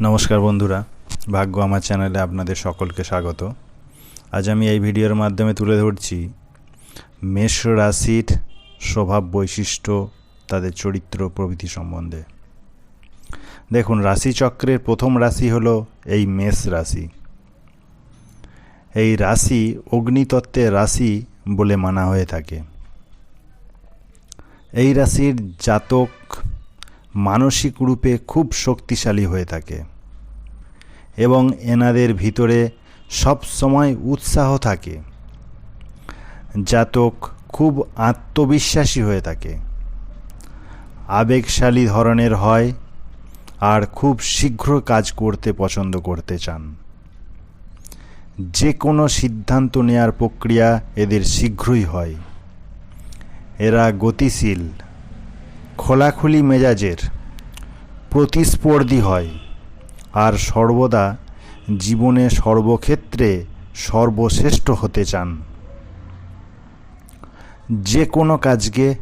নমস্কার বন্ধুরা, ভাগ্য আমার চ্যানেলে আপনাদের সকলকে স্বাগত। আজ আমি এই ভিডিওর মাধ্যমে তুলে ধরছি, মেষ রাশির স্বভাব বৈশিষ্ট্য, তাদের চরিত্র প্রভৃতি সম্বন্ধে। দেখুন, রাশিচক্রের প্রথম রাশি হল এই মেষ রাশি। এই রাশি অগ্নিতত্ত্বের রাশি বলে মানা হয়ে থাকে। এই রাশির জাতক মানসিক রূপে খুব শক্তিশালী হয়ে থাকে এবং এনাদের ভিতরে সব সময় উৎসাহ থাকে। জাতক খুব আত্মবিশ্বাসী হয়ে থাকে। আবেগশালী ধরনের হয় আর খুব শীঘ্র কাজ করতে পছন্দ করতে চান। যে কোনো সিদ্ধান্ত নেয়ার প্রক্রিয়া এদের শীঘ্রই হয়। এরা গতিশীল খোলাখুলি মেজাজের প্রতিস্পর্ধী হয় আর সর্বদা জীবনে সর্বক্ষেত্রে সর্বশ্রেষ্ঠ হতে চান। যে কোনো কাজকে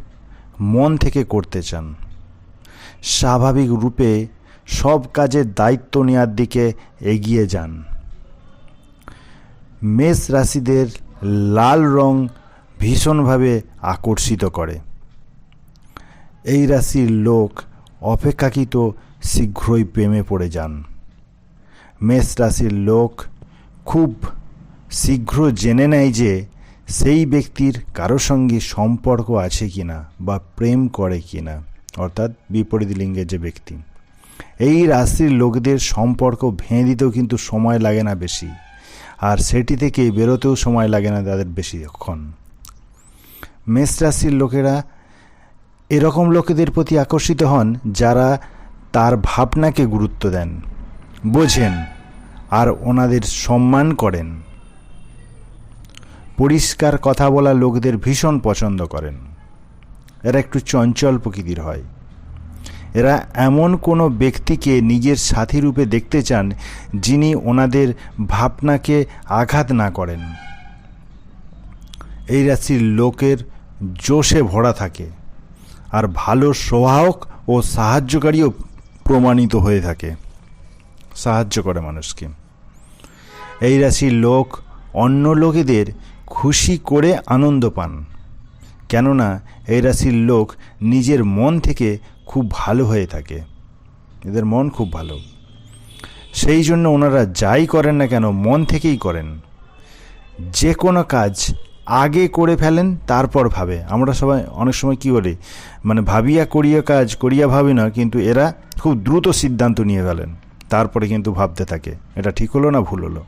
মন থেকে করতে চান। স্বাভাবিক রূপে সব কাজের দায়িত্ব নেওয়ার দিকে এগিয়ে যান। মেষ রাশিদের লাল রং ভীষণভাবে আকর্ষিত করে। এই রাশির লোক অপেক্ষাকৃত শীঘ্রই প্রেমে পড়ে যান। মেষ রাশির লোক খুব শীঘ্র জেনে নেয় যে সেই ব্যক্তির কারও সঙ্গে সম্পর্ক আছে কিনা বা প্রেম করে কি না অর্থাৎ বিপরীত লিঙ্গের যে ব্যক্তি। এই রাশির লোকদের সম্পর্ক ভেঙে দিতেও কিন্তু সময় লাগে না বেশি, আর সেটি থেকে বেরোতেও সময় লাগে না তাদের বেশিক্ষণ। মেষ রাশির লোকেরা এরকম লোকেদের প্রতি আকর্ষিত হন যারা তার ভাবনাকে গুরুত্ব দেন, বোঝেন আর ওনাদের সম্মান করেন। পরিষ্কার কথা বলা লোকদের ভীষণ পছন্দ করেন। এরা একটু চঞ্চল প্রকৃতির হয়। এরা এমন কোনো ব্যক্তিকে নিজের সাথী রূপে দেখতে চান যিনি ওনাদের ভাবনাকে আঘাত না করেন। এই রাশির লোকের জোশে ভরা থাকে। আর ভালো সহায়ক ও সাহায্যকারীও প্রমাণিত হয়ে থাকে। সাহায্য করে মানুষকে। এই রাশির লোক অন্য লোকেদের খুশি করে আনন্দ পান। কেননা এই রাশির লোক নিজের মন থেকে খুব ভালো হয়ে থাকে। এদের মন খুব ভালো। সেই জন্য ওনারা যাই করেন না কেন, মন থেকেই করেন। যে কোনো কাজ আগে করে ফেলেন, তারপর ভাবে। আমরা সবাই অনেক সময় কি বলি? মানে ভাবিয়া করিয়া কাজ, করিয়া ভাবি না, কিন্তু এরা খুব দ্রুত সিদ্ধান্ত নিয়ে ফেলেন। তারপরে কিন্তু ভাবতে থাকে, এটা ঠিক হলো না ভুল হলো?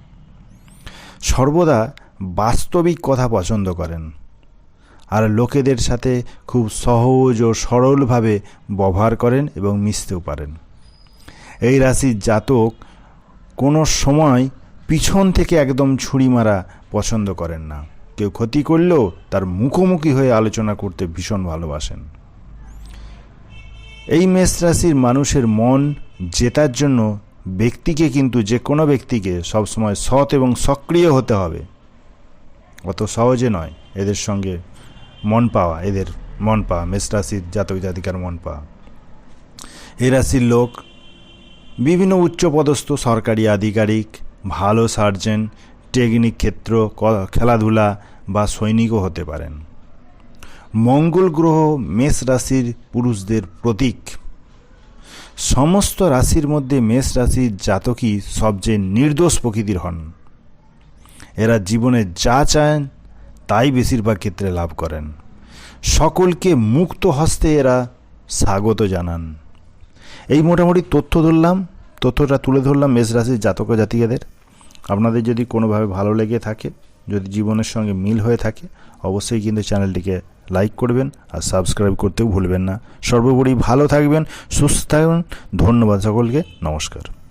সর্বদা বাস্তবিক কথা পছন্দ করেন। আর লোকেদের সাথে খুব সহজ ও সরলভাবে ব্যবহার করেন এবং মিশতেও পারেন। এই রাশির জাতক কোনো সময় পিছন থেকে একদম ছুরি মারা পছন্দ করেন না। কেউ ক্ষতি করলেও তার মুখোমুখি হয়ে আলোচনা করতে ভীষণ ভালোবাসেন। এই মেষ রাশির মানুষের মন জেতার জন্য ব্যক্তিকে কিন্তু যে কোনো ব্যক্তিকে সবসময় সৎ এবং সক্রিয় হতে হবে। অত সহজে নয় এদের সঙ্গে মন পাওয়া, এদের মন পাওয়া, মেষ রাশির জাতক জাতিকার মন পাওয়া। এ রাশির লোক বিভিন্ন উচ্চপদস্থ, সরকারি আধিকারিক, ভালো সার্জেন টেকনিক ক্ষেত্র খেলাধুলা বা সৈনিকও হতে পারেন। মঙ্গল গ্রহ মেষ রাশির পুরুষদের প্রতীক। সমস্ত রাশির মধ্যে মেষ রাশির জাতকই সবচেয়ে নির্দোষ প্রকৃতির হন। এরা জীবনে যা চান, তাই বেশিরভাগ ক্ষেত্রে লাভ করেন। সকলকে মুক্ত হস্তে এরা স্বাগত জানান। এই মোটামুটি তথ্য ধরলাম। তথ্যটা তুলে ধরলাম মেষ রাশির জাতক জাতিকাদের। আপনাদের যদি কোনোভাবে ভালো লেগে থাকে, যদি জীবনের সঙ্গে মিল হয়ে থাকে, অবশ্যই কিন্তু চ্যানেলটিকে লাইক করবেন আর সাবস্ক্রাইব করতেও ভুলবেন না। সর্বোপরি ভালো থাকবেন, সুস্থ থাকবেন ধন্যবাদ সকলকে, নমস্কার।